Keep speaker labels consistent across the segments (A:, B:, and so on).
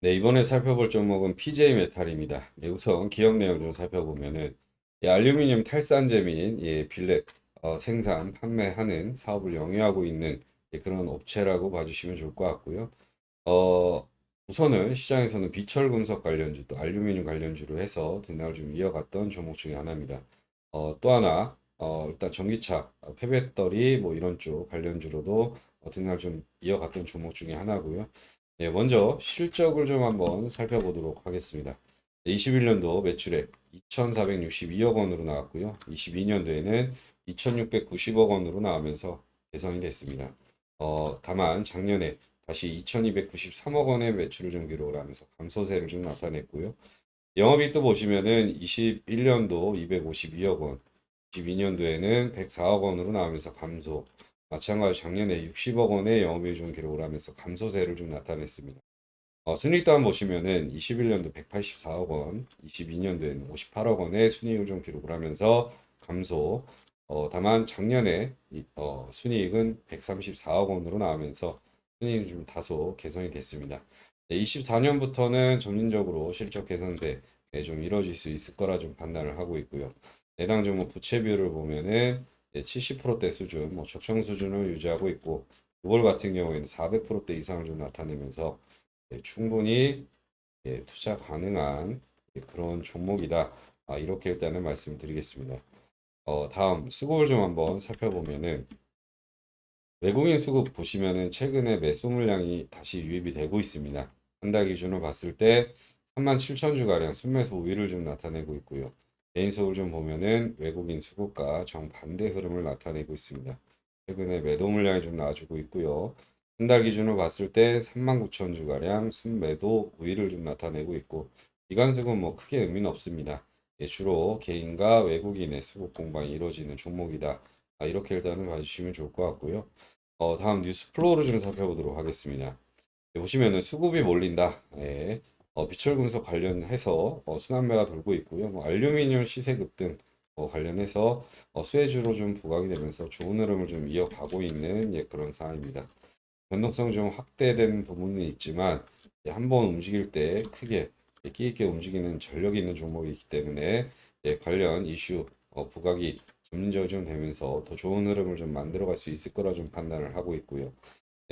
A: 네, 이번에 살펴볼 종목은 PJ 메탈입니다. 예, 우선 기업 내용 좀 살펴보면은 예, 알루미늄 탈산재 및 예, 빌렛 어, 생산, 판매하는 사업을 영위하고 있는 예, 그런 업체라고 봐주시면 좋을 것 같고요. 어, 우선은 시장에서는 비철 금속 관련주 또 알루미늄 관련주로 해서 등락을 좀 이어갔던 종목 중에 하나입니다. 어, 또 하나 어, 일단 전기차, 어, 폐배터리 뭐 이런 쪽 관련주로도 어, 등락을 좀 이어갔던 종목 중에 하나고요. 네, 먼저 실적을 좀 한번 살펴보도록 하겠습니다. 21년도 매출액 2,462억 원으로 나왔고요. 22년도에는 2,690억 원으로 나오면서 개선이 됐습니다. 어, 다만 작년에 다시 2,293억 원의 매출을 좀 기록을 하면서 감소세를 좀 나타냈고요. 영업이익 도 보시면은 21년도 252억 원, 22년도에는 104억 원으로 나오면서 감소. 마찬가지로 작년에 60억 원의 영업이익 좀 기록을 하면서 감소세를 좀 나타냈습니다. 어, 순이익 또한 보시면은 21년도 184억 원, 22년도에는 58억 원의 순이익을 좀 기록을 하면서 감소. 어, 다만 작년에 이, 어, 순이익은 134억 원으로 나오면서 순이익이 좀 다소 개선이 됐습니다. 네, 24년부터는 점진적으로 실적 개선세 예, 좀 이뤄질 수 있을 거라 좀 판단을 하고 있고요. 내당 종목 부채 비율을 보면은 70%대 수준, 뭐 적정 수준을 유지하고 있고, 그걸 같은 경우에는 400%대 이상을 좀 나타내면서 예, 충분히 예, 투자 가능한 예, 그런 종목이다. 아, 이렇게 일단은 말씀드리겠습니다. 어, 다음 수급을 좀 한번 살펴보면은 외국인 수급 보시면은 최근에 매수 물량이 다시 유입이 되고 있습니다. 한 달 기준으로 봤을 때 3만 7천 주 가량 순매수 우위를 좀 나타내고 있고요. 개인 수급을 좀 보면은 외국인 수급과 정반대 흐름을 나타내고 있습니다. 최근에 매도 물량이 좀 나와주고 있고요. 한 달 기준으로 봤을 때 3만 9천 주 가량 순매도 우위를 좀 나타내고 있고 기관 수급은 뭐 크게 의미는 없습니다. 예, 주로 개인과 외국인의 수급 공방이 이루어지는 종목이다. 아, 이렇게 일단은 봐주시면 좋을 것 같고요. 어, 다음 뉴스 플로우를 좀 살펴보도록 하겠습니다. 예, 보시면은 수급이 몰린다. 예. 어, 비철금속 관련해서 어, 순환매가 돌고 있고요. 뭐 알루미늄 시세 급 등 어, 관련해서 어, 수혜주로 좀 부각이 되면서 좋은 흐름을 좀 이어가고 있는 예, 그런 상황입니다. 변동성 좀 확대된 부분은 있지만 예, 한번 움직일 때 크게 예, 끼 있게 움직이는 전력이 있는 종목이기 때문에 예, 관련 이슈 어, 부각이 점진적으로 좀 되면서 더 좋은 흐름을 좀 만들어갈 수 있을 거라 좀 판단을 하고 있고요.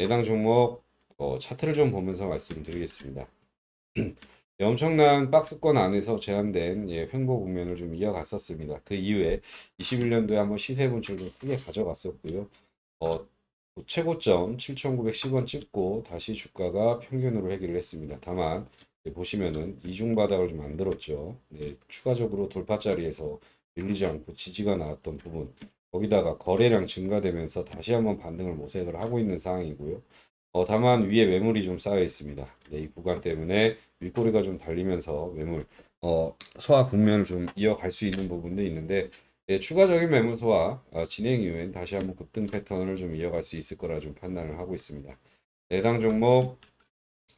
A: 해당 종목 어, 차트를 좀 보면서 말씀드리겠습니다. 예, 엄청난 박스권 안에서 제한된 예, 횡보 국면을 좀 이어갔었습니다. 그 이후에 21년도에 한번 시세 분출을 좀 크게 가져갔었고요. 어, 최고점 7,910원 찍고 다시 주가가 평균으로 회귀를 했습니다. 다만 예, 보시면은 이중 바닥을 좀 만들었죠. 네, 추가적으로 돌파 자리에서 밀리지 않고 지지가 나왔던 부분 거기다가 거래량 증가되면서 다시 한번 반등을 모색을 하고 있는 상황이고요. 어, 다만 위에 매물이 좀 쌓여 있습니다. 네, 이 구간 때문에 윗꼬리가 좀 달리면서 매물 어, 소화 국면을 좀 이어갈 수 있는 부분도 있는데 예, 추가적인 매물 소화 어, 진행 이후엔 다시 한번 급등 패턴을 좀 이어갈 수 있을 거라 좀 판단을 하고 있습니다. 내당 종목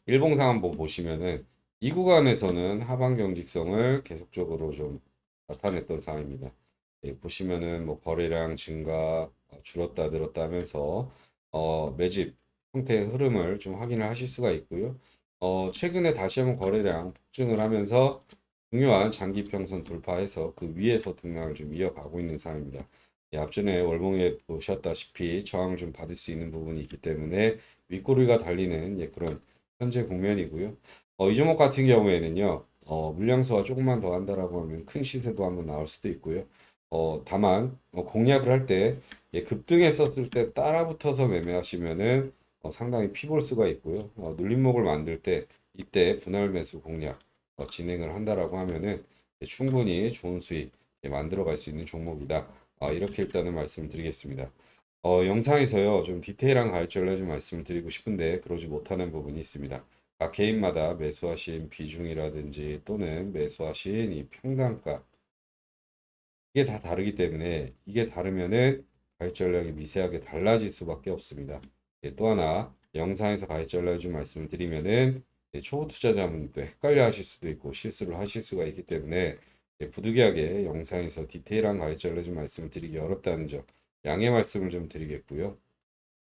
A: 일봉상 한번 보시면은 이 구간에서는 하방 경직성을 계속적으로 좀 나타냈던 상황입니다. 예, 보시면은 뭐 거래량 증가 어, 줄었다 늘었다 하면서 어, 매집 형태의 흐름을 좀 확인을 하실 수가 있고요. 어, 최근에 다시 한번 거래량 폭증을 하면서 중요한 장기 평선 돌파해서 그 위에서 등락을 좀 이어가고 있는 상황입니다. 예, 앞전에 월봉에 보셨다시피 저항을 좀 받을 수 있는 부분이 있기 때문에 윗꼬리가 달리는 예, 그런 현재 국면이고요. 어, 이 종목 같은 경우에는요, 어, 물량 소화 조금만 더 한다라고 하면 큰 시세도 한번 나올 수도 있고요. 어, 다만 어, 공략을 할때 예, 급등했었을 때 따라 붙어서 매매하시면은 어, 상당히 피볼 수가 있고요. 어, 눌림목을 만들 때 이때 분할 매수 공략 어, 진행을 한다라고 하면은 예, 충분히 좋은 수익 예, 만들어갈 수 있는 종목이다. 아, 이렇게 일단은 말씀을 드리겠습니다. 어, 영상에서요 좀 디테일한 가이드를 좀 말씀을 드리고 싶은데 그러지 못하는 부분이 있습니다. 각 개인마다 매수하신 비중이라든지 또는 매수하신 이 평단가 이게 다 다르기 때문에 이게 다르면은 가입 전략이 미세하게 달라질 수밖에 없습니다. 예, 또 하나 영상에서 전략을 좀 말씀을 드리면은 예, 초보 투자자분도 헷갈려 하실 수도 있고 실수를 하실 수가 있기 때문에 예, 부득이하게 영상에서 디테일한 전략 좀 말씀을 드리기 어렵다는 점 양해 말씀을 좀 드리겠고요.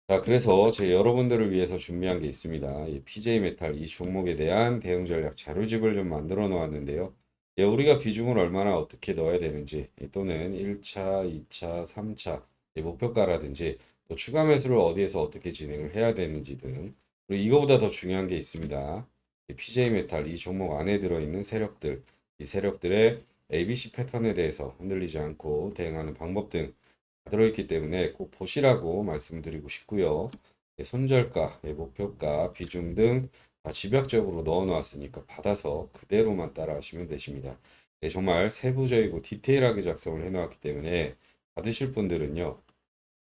A: 자, 그래서 제 여러분들을 위해서 준비한 게 있습니다. 이 PJ 메탈 이 종목에 대한 대응 전략 자료집을 좀 만들어 놓았는데요. 예, 우리가 비중을 얼마나 어떻게 넣어야 되는지 예, 또는 1차, 2차, 3차 예, 목표가라든지 또 추가 매수를 어디에서 어떻게 진행을 해야 되는지 등 그리고 이거보다 더 중요한 게 있습니다. 이 PJ 메탈 이 종목 안에 들어있는 세력들 이 세력들의 ABC 패턴에 대해서 흔들리지 않고 대응하는 방법 등다 들어있기 때문에 꼭 보시라고 말씀드리고 싶고요. 예, 손절가, 예, 목표가, 비중 등다 집약적으로 넣어 놓았으니까 받아서 그대로만 따라 하시면 되십니다. 예, 정말 세부적이고 디테일하게 작성을 해 놓았기 때문에 받으실 분들은요.